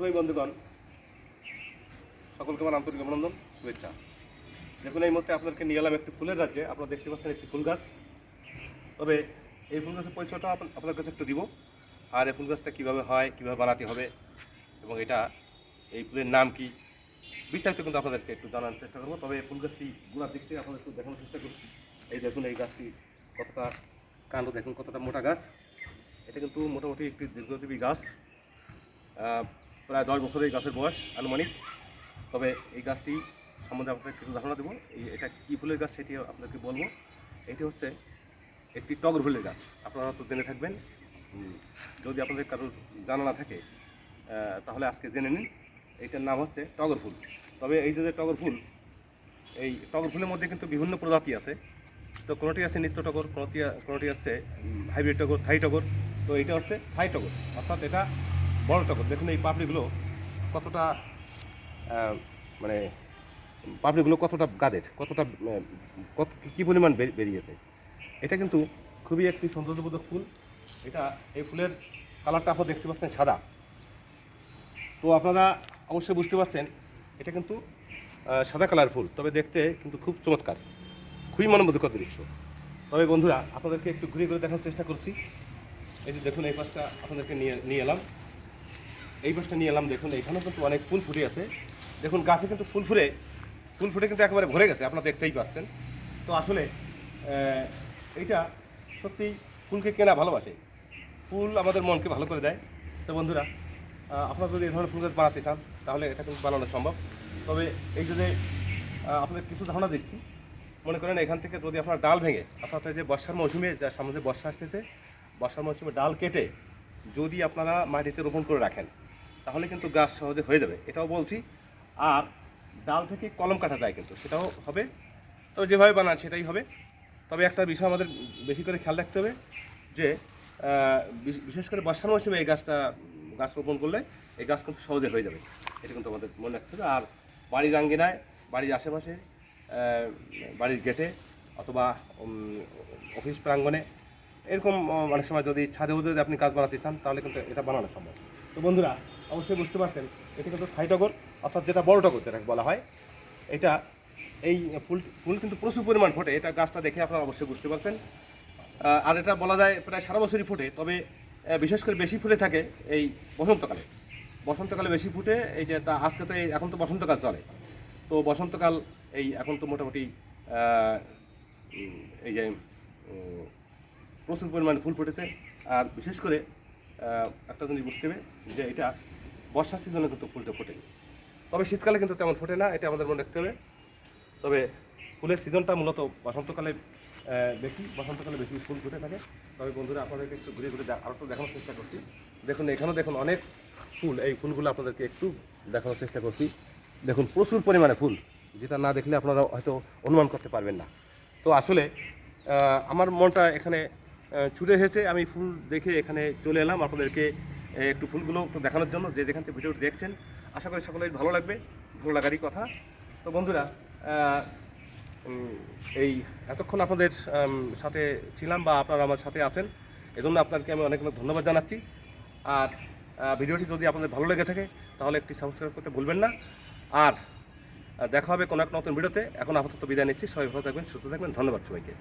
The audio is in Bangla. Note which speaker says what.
Speaker 1: ভাই বন্ধুগণ, সকলকে আমার আন্তরিক অভিনন্দন, শুভেচ্ছা। দেখুন, এই মুহূর্তে আপনাদেরকে নিয়ে এলাম একটি ফুলের রাজ্যে। আপনারা দেখতে পাচ্ছেন একটি ফুল গাছ। তবে এই ফুল গাছের পরিচয়টা আপ- আপনাদের কাছে একটু দিব। আর এই ফুল গাছটা কীভাবে হয়, কীভাবে বানাতে হবে, এবং এটা, এই ফুলের নাম কি, বিস্তারিত কিন্তু আপনাদেরকে একটু জানার চেষ্টা করব। তবে এই ফুল গাছটি গোড়ার দিক থেকে আপনাদের একটু দেখানোর চেষ্টা করছি। এই দেখুন, এই গাছটি কতটা কাণ্ড, দেখুন কতটা মোটা গাছ। এটা কিন্তু মোটামুটি একটি দীর্ঘজীবী গাছ। প্রায় দশ বছরের এই গাছের বয়স আনুমানিক। তবে এই গাছটি সম্বন্ধে আপনাকে কিছু ধারণা দেবো। এই এটা কী ফুলের গাছ সেটি আপনাকে বলব। এটি হচ্ছে একটি টগর ফুলের গাছ। আপনারা তো জেনে থাকবেন। যদি আপনাদের কারোর জানা না থাকে তাহলে আজকে জেনে নিন। এইটার নাম হচ্ছে টগর ফুল। তবে এই যে টগর ফুল, এই টগর ফুলের মধ্যে কিন্তু বিভিন্ন প্রজাতি আছে। তো কোনোটি আছে নিত্য টগর, কোনোটি কোনোটি হচ্ছে হাইব্রিড টগর, থাই টগর। তো এটা হচ্ছে থাই টগর। অর্থাৎ এটা বড় টগর দেখুন এই পাপড়িগুলো কতটা মানে পাপড়িগুলো কতটা গাদের, কতটা কত, কী পরিমাণ বেরিয়েছে। এটা কিন্তু খুবই একটি সৌন্দর্যবোধক ফুল। এটা, এই ফুলের কালারটা আপনারা দেখতে পাচ্ছেন সাদা। তো আপনারা অবশ্যই বুঝতে পারছেন, এটা কিন্তু সাদা কালার ফুল, তবে দেখতে কিন্তু খুব চমৎকার, খুবই মনোমুগ্ধকর দৃশ্য। তবে বন্ধুরা, আপনাদেরকে একটু ঘুরে ঘুরে দেখার চেষ্টা করছি। এই যে দেখুন, এই পাশটা আপনাদেরকে নিয়ে নিয়ে এলাম। এই পাশটা নিয়ে এলাম, দেখুন এখানেও কিন্তু অনেক ফুল ফুটে আছে। দেখুন, গাছে কিন্তু ফুল ফুলে ফুল ফুটে কিন্তু একেবারে ভরে গেছে, আপনারা দেখতেই পাচ্ছেন। তো আসলে এইটা সত্যি ফুলকে কেনা ভালোবাসে। ফুল আমাদের মনকে ভালো করে দেয়। তো বন্ধুরা আপনারা যদি এই ধরনের ফুল গাছ বানাতে চান, তাহলে এটা কিন্তু বানানো সম্ভব। তবে এই যদি আপনাদের কিছু ধারণা দিচ্ছি। মনে করেন, এখান থেকে যদি আপনার ডাল ভেঙে এই যে বর্ষার মৌসুমে যা সামনে বর্ষা আসতেছে, বর্ষার মৌসুমে ডাল কেটে যদি আপনারা মাটিতে রোপণ করে রাখেন তাহলে কিন্তু গাছ সহজে হয়ে যাবে, এটাও বলছি। আর ডাল থেকে কলম কাটা যায় কিন্তু, সেটাও হবে। তবে যেভাবে বানান সেটাই হবে। তবে একটা বিষয় আমাদের বেশি করে খেয়াল রাখতে হবে যে বিশেষ করে বর্ষার মৌসুমে এই গাছটা, গাছ রোপণ করলে এই গাছ কিন্তু সহজে হয়ে যাবে। এটা কিন্তু আমাদের মনে রাখতে হবে। আর বাড়ির আঙ্গিনায়, বাড়ির আশেপাশে বাড়ির গেটে অথবা অফিস প্রাঙ্গণে, এরকম অনেক সময় যদি ছাদেও যদি আপনি কাজ বানাতে চান, তাহলে কিন্তু এটা বানানো সম্ভব। তো বন্ধুরা অবশ্যই বুঝতে পারছেন, এটা কিন্তু থাই টগর অর্থাৎ যেটা বড় টগর যেটা বলা হয়, এটা এই ফুল ফুল কিন্তু প্রচুর পরিমাণ ফোটে, এটা গাছটা দেখে আপনারা অবশ্যই বুঝতে পারছেন। আর এটা বলা যায় প্রায় সারা বছরই ফোটে, তবে বিশেষ করে বেশি ফুলে থাকে এই বসন্তকালে। বসন্তকালে বেশি ফুটে, এই যে তা আজকে তো এখন তো বসন্তকাল চলে। তো বসন্তকাল এই এখন তো মোটামুটি এই যে প্রচুর পরিমাণে ফুল ফুটেছে। আর বিশেষ করে একটা জিনিস বুঝতে হবে যে এটা বর্ষার সিজনে কিন্তু ফুলটা ফোটে তবে শীতকালে কিন্তু তেমন ফোটে না, এটা আমাদের মনে রাখতে হবে। তবে ফুলের সিজনটা মূলত বসন্তকালে বেশি বসন্তকালে বেশি ফুল ফুটে থাকে। তবে বন্ধুরা, আপনাদেরকে একটু ঘুরে ঘুরে দে- আরও একটু দেখানোর চেষ্টা করছি। দেখুন, এখানেও দেখুন অনেক ফুল, এই ফুলগুলো আপনাদেরকে একটু দেখানোর চেষ্টা করছি। দেখুন, প্রচুর পরিমাণে ফুল, যেটা না দেখলে আপনারা হয়তো অনুমান করতে পারবেন না। তো আসলে আমার মনটা এখানে ছুটে এসেছে। আমি ফুল দেখে এখানে চলে এলাম আপনাদেরকে একটু ফুলগুলো একটু দেখানোর জন্য যে যেখান থেকে ভিডিওটি দেখছেন, আশা করি সকলের ভালো লাগবে, ভালো লাগারই কথা। তো বন্ধুরা এই এতক্ষণ আপনাদের সাথে ছিলাম বা আপনারা আমার সাথে আছেন, এজন্য আপনাদেরকে আমি অনেক অনেক ধন্যবাদ জানাচ্ছি। আর ভিডিওটি যদি আপনাদের ভালো লেগে থাকে, তাহলে একটি সাবস্ক্রাইব করতে ভুলবেন না। আর দেখা হবে কোনো এক নতুন ভিডিওতে। এখন আপাতত বিদায় নিচ্ছি। সবাই ভালো থাকবেন, সুস্থ থাকবেন। ধন্যবাদ সবাইকে।